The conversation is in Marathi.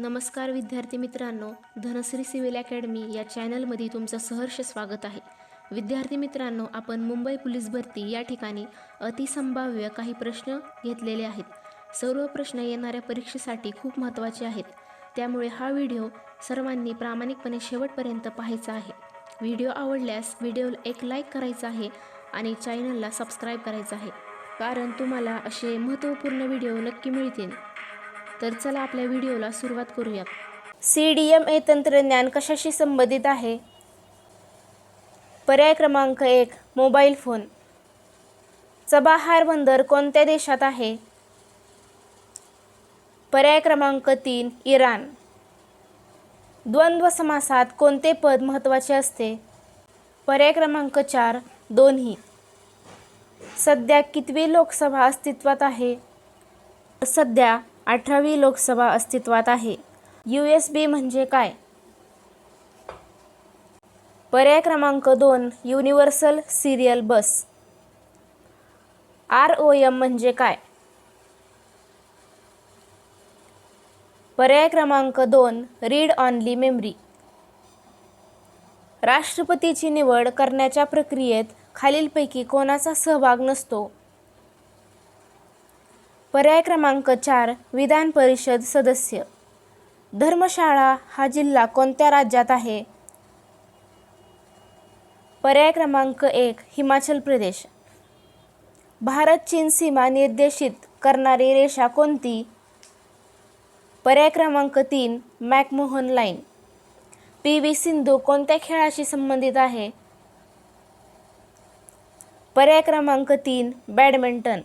नमस्कार विद्यार्थी मित्रांनो धनश्री सिव्हिल अकॅडमी या चॅनलमध्ये तुमचं सहर्ष स्वागत आहे. विद्यार्थी मित्रांनो आपण मुंबई पोलीस भरती या ठिकाणी अतिसंभाव्य काही प्रश्न घेतलेले आहेत. सर्व प्रश्न येणाऱ्या परीक्षेसाठी खूप महत्त्वाचे आहेत. त्यामुळे हा व्हिडिओ सर्वांनी प्रामाणिकपणे शेवटपर्यंत पाहायचा आहे. व्हिडिओ आवडल्यास व्हिडिओला एक लाईक करायचा आहे आणि चॅनलला सबस्क्राईब करायचं आहे. कारण तुम्हाला असे महत्त्वपूर्ण व्हिडिओ नक्की मिळतील. तर चला आपल्या व्हिडिओला सुरुवात करूयात. सी डी एम ए तंत्रज्ञान कशाशी संबंधित आहे? पर्याय क्रमांक एक मोबाईल फोन. चबाहार बंदर कोणत्या देशात आहे? पर्याय क्रमांक तीन इराण. द्वंद्व समासात कोणते पद महत्त्वाचे असते? पर्याय क्रमांक चार दोन्ही. सध्या कितवी लोकसभा अस्तित्वात आहे? सध्या अठरावी लोकसभा अस्तित्वात आहे. यू एस बी म्हणजे काय? पर्याय क्रमांक दोन universal serial bus. R O M म्हणजे काय? पर्याय क्रमांक दोन रीड ऑनली मेमरी. राष्ट्रपतीची निवड करण्याच्या प्रक्रियेत खालीलपैकी कोणाचा सहभाग नसतो? पर्याय क्रमांक चार विधान परिषद सदस्य. धर्मशाळा हा जिल्हा कोणत्या राज्यात आहे? पर्याय क्रमांक एक हिमाचल प्रदेश. भारत चीन सीमा निर्देशित करणारी रेषा कोणती? पर्याय क्रमांक तीन McMahon line. P V Sindhu कोणत्या खेळाशी संबंधित आहे? पर्याय क्रमांक तीन बॅडमिंटन.